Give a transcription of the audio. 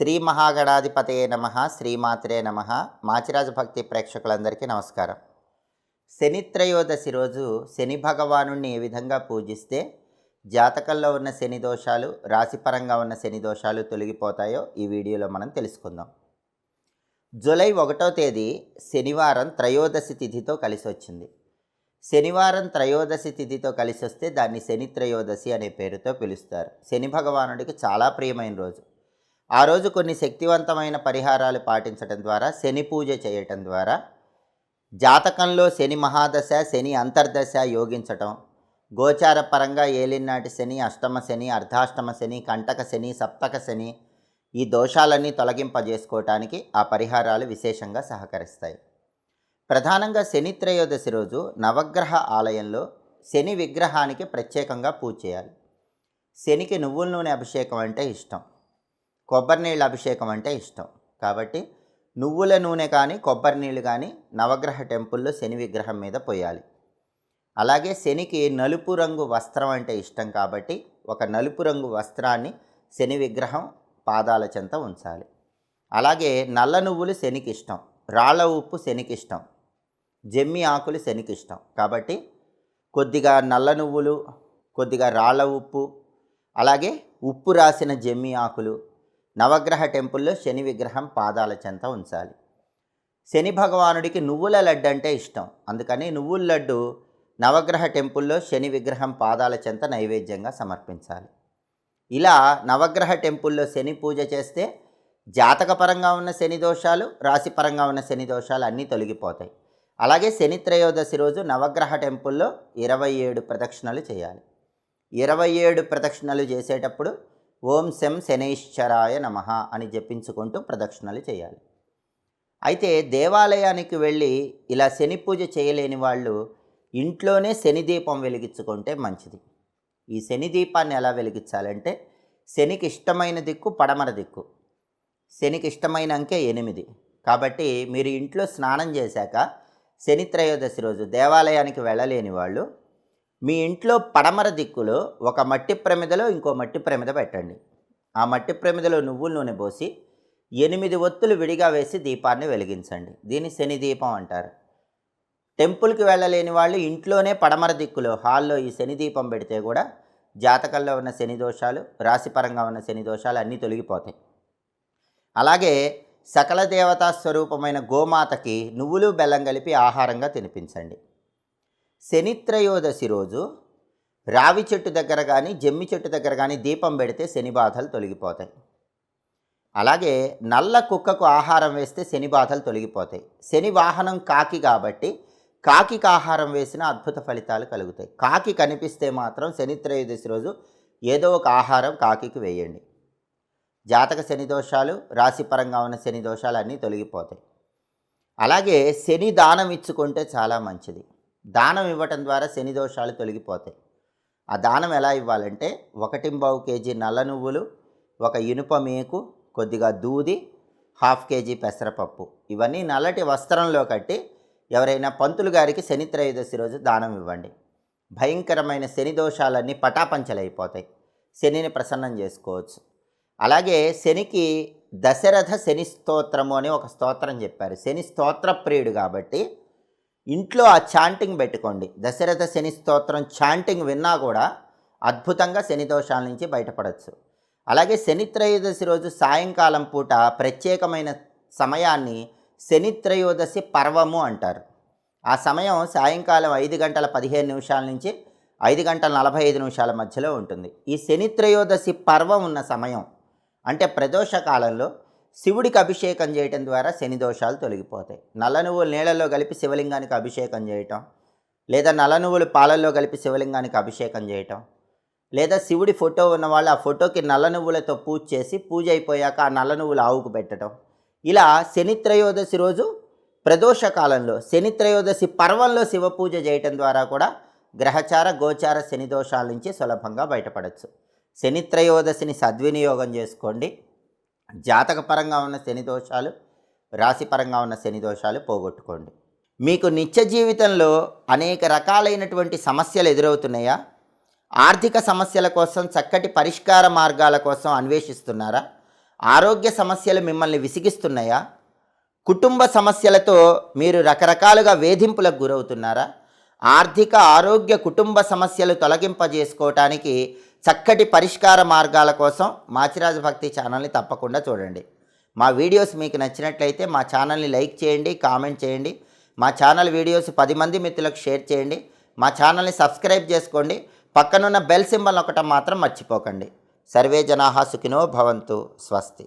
శ్రీ మహాగణాధిపతయే నమ శ్రీమాత్రే నమ. మాచిరాజు భక్తి ప్రేక్షకులందరికీ నమస్కారం. శనిత్రయోదశి రోజు శని భగవాను ఏ విధంగా పూజిస్తే జాతకంలో ఉన్న శని దోషాలు రాశిపరంగా ఉన్న శని దోషాలు తొలగిపోతాయో ఈ వీడియోలో మనం తెలుసుకుందాం. జూలై ఒకటో తేదీ శనివారం త్రయోదశి తిథితో కలిసి వచ్చింది. శనివారం త్రయోదశి తిథితో కలిసి వస్తే దాన్ని శని త్రయోదశి అనే పేరుతో పిలుస్తారు. శని భగవానుడికి చాలా ప్రియమైన రోజు. ఆ రోజు కొన్ని శక్తివంతమైన పరిహారాలు పాటించడం ద్వారా శని పూజ చేయటం ద్వారా జాతకంలో శని మహాదశ శని అంతర్దశ యోగించటం గోచార పరంగా ఏలినాటి శని అష్టమ శని అర్ధాష్టమ శని కంటక శని సప్తక శని ఈ దోషాలన్నీ తొలగింపజేసుకోవటానికి ఆ పరిహారాలు విశేషంగా సహకరిస్తాయి. ప్రధానంగా శని త్రయోదశి రోజు నవగ్రహ ఆలయంలో శని విగ్రహానికి ప్రత్యేకంగా పూజ చేయాలి. శనికి నువ్వుల నూనె అభిషేకం అంటే ఇష్టం. కొబ్బరి నీళ్ళ అభిషేకం అంటే ఇష్టం. కాబట్టి నువ్వుల నూనె కానీ కొబ్బరి నీళ్ళు కానీ నవగ్రహ టెంపుల్లో శని విగ్రహం మీద పోయాలి. అలాగే శనికి నలుపు రంగు వస్త్రం అంటే ఇష్టం కాబట్టి ఒక నలుపు రంగు వస్త్రాన్ని శని విగ్రహం పాదాల చెంత ఉంచాలి. అలాగే నల్ల నువ్వులు శనికి ఇష్టం రాళ్ళ ఉప్పు శనికి ఇష్టం జమ్మి ఆకులు శనికి ఇష్టం. కాబట్టి కొద్దిగా నల్ల నువ్వులు కొద్దిగా రాళ్ళ ఉప్పు అలాగే ఉప్పు రాసిన జమ్మి ఆకులు నవగ్రహ టెంపుల్లో శని విగ్రహం పాదాల చెంత ఉంచాలి. శని భగవానుడికి నువ్వుల లడ్డు అంటే ఇష్టం. అందుకని నువ్వుల లడ్డు నవగ్రహ టెంపుల్లో శని విగ్రహం పాదాల చెంత నైవేద్యంగా సమర్పించాలి. ఇలా నవగ్రహ టెంపుల్లో శని పూజ చేస్తే జాతకపరంగా ఉన్న శని దోషాలు రాశిపరంగా ఉన్న శని దోషాలు అన్నీ తొలగిపోతాయి. అలాగే శని త్రయోదశి రోజు నవగ్రహ టెంపుల్లో ఇరవై ఏడు ప్రదక్షిణలు చేయాలి. ఇరవై ఏడు ప్రదక్షిణలు చేసేటప్పుడు ఓం శం శనైశ్చరాయ నమ అని జపించుకుంటూ ప్రదక్షిణలు చేయాలి. అయితే దేవాలయానికి వెళ్ళి ఇలా శని పూజ చేయలేని వాళ్ళు ఇంట్లోనే శని దీపం వెలిగించుకుంటే మంచిది. ఈ శని దీపాన్ని ఎలా వెలిగించాలంటే శనికి ఇష్టమైన దిక్కు పడమర దిక్కు. శనికి ఇష్టమైన అంకె ఎనిమిది. కాబట్టి మీరు ఇంట్లో స్నానం చేశాక శని త్రయోదశి రోజు దేవాలయానికి వెళ్ళలేని వాళ్ళు మీ ఇంట్లో పడమర దిక్కులో ఒక మట్టి ప్రమిదలో ఇంకో మట్టి ప్రమిద పెట్టండి. ఆ మట్టి ప్రమిదలో నువ్వుల నూనె పోసి ఎనిమిది ఒత్తులు విడిగా వేసి దీపాన్ని వెలిగించండి. దీన్ని శని దీపం అంటారు. టెంపుల్కి వెళ్ళలేని వాళ్ళు ఇంట్లోనే పడమర దిక్కులో హాల్లో ఈ శని దీపం పెడితే కూడా జాతకంలో ఉన్న శని దోషాలు రాశిపరంగా ఉన్న శని దోషాలు అన్నీ తొలగిపోతాయి. అలాగే సకల దేవతా స్వరూపమైన గోమాతకి నువ్వులు బెల్లం కలిపి ఆహారంగా తినిపించండి. శనిత్రయోదశి రోజు రావి చెట్టు దగ్గర కానీ జమ్మి చెట్టు దగ్గర కానీ దీపం పెడితే శని బాధలు తొలగిపోతాయి. అలాగే నల్ల కుక్కకు ఆహారం వేస్తే శని బాధలు తొలగిపోతాయి. శని వాహనం కాకి కాబట్టి కాకికి ఆహారం వేసిన అద్భుత ఫలితాలు కలుగుతాయి. కాకి కనిపిస్తే మాత్రం శనిత్రయోదశి రోజు ఏదో ఒక ఆహారం కాకికి వేయండి. జాతక శని దోషాలు రాశిపరంగా ఉన్న శని దోషాలు అన్నీ తొలగిపోతాయి. అలాగే శని దానం ఇచ్చుకుంటే చాలా మంచిది. దానం ఇవ్వటం ద్వారా శని దోషాలు తొలగిపోతాయి. ఆ దానం ఎలా ఇవ్వాలంటే ఒకటింబావు కేజీ నల్ల నువ్వులు ఒక ఇనుప మేకు కొద్దిగా దూది హాఫ్ కేజీ పెసరపప్పు. ఇవన్నీ నల్లటి వస్త్రంలో కట్టి ఎవరైనా పంతులు గారికి శని త్రయోదశి రోజు దానం ఇవ్వండి. భయంకరమైన శని దోషాలన్నీ పటాపంచలైపోతాయి. శనిని ప్రసన్నం చేసుకోవచ్చు. అలాగే శనికి దశరథ శని స్తోత్రము అని ఒక స్తోత్రం చెప్పారు. శని స్తోత్ర ప్రియుడు కాబట్టి ఇంట్లో ఆ చాంటింగ్ పెట్టుకోండి. దశరథ శని స్తోత్రం చాంటింగ్ విన్నా కూడా అద్భుతంగా శని దోషాల నుంచి బయటపడవచ్చు అలాగే శని త్రయోదశి రోజు సాయంకాలం పూట ప్రత్యేకమైన సమయాన్ని శని త్రయోదశి పర్వము అంటారు. ఆ సమయం సాయంకాలం ఐదు గంటల పదిహేను నిమిషాల నుంచి ఐదు గంటల నలభై ఐదు నిమిషాల మధ్యలో ఉంటుంది. ఈ శని త్రయోదశి పర్వం ఉన్న సమయం అంటే ప్రదోష కాలంలో శివుడికి అభిషేకం చేయటం ద్వారా శని దోషాలు తొలగిపోతాయి. నల్ల నువ్వులు నీళ్ళల్లో కలిపి శివలింగానికి అభిషేకం చేయటం లేదా నల్ల నువ్వులు పాలల్లో కలిపి శివలింగానికి అభిషేకం చేయటం లేదా శివుడి ఫోటో ఉన్న వాళ్ళు ఆ ఫోటోకి నల్ల నువ్వులతో పూజ చేసి పూజ అయిపోయాక ఆ నల్ల నువ్వులు ఆవుకు పెట్టడం. ఇలా శని త్రయోదశి రోజు ప్రదోష కాలంలో శని త్రయోదశి పర్వంలో శివ పూజ చేయటం ద్వారా కూడా గ్రహచార గోచార శని దోషాల నుంచి సులభంగా బయటపడవచ్చు శని త్రయోదశిని సద్వినియోగం చేసుకోండి. జాతకపరంగా ఉన్న శని దోషాలు రాశిపరంగా ఉన్న శని దోషాలు పోగొట్టుకోండి. మీకు నిత్య జీవితంలో అనేక రకాలైనటువంటి సమస్యలు ఎదురవుతున్నాయా? ఆర్థిక సమస్యల కోసం చక్కటి పరిష్కార మార్గాల కోసం అన్వేషిస్తున్నారా? ఆరోగ్య సమస్యలు మిమ్మల్ని విసిగిస్తున్నాయా? కుటుంబ సమస్యలతో మీరు రకరకాలుగా వేధింపులకు గురవుతున్నారా? ఆర్థిక ఆరోగ్య కుటుంబ సమస్యలు తొలగింపజేసుకోవటానికి చక్కటి పరిష్కార మార్గాల కోసం మాచిరాజు భక్తి ఛానల్ని తప్పకుండా చూడండి. మా వీడియోస్ మీకు నచ్చినట్లయితే మా ఛానల్ని లైక్ చేయండి కామెంట్ చేయండి. మా ఛానల్ వీడియోస్ పది మంది మిత్రులకు షేర్ చేయండి. మా ఛానల్ని సబ్స్క్రైబ్ చేసుకోండి. పక్కనున్న బెల్ సింబల్ ఒకటం మాత్రం మర్చిపోకండి. సర్వే జనాహా సుఖినో భవంతు. స్వస్తి.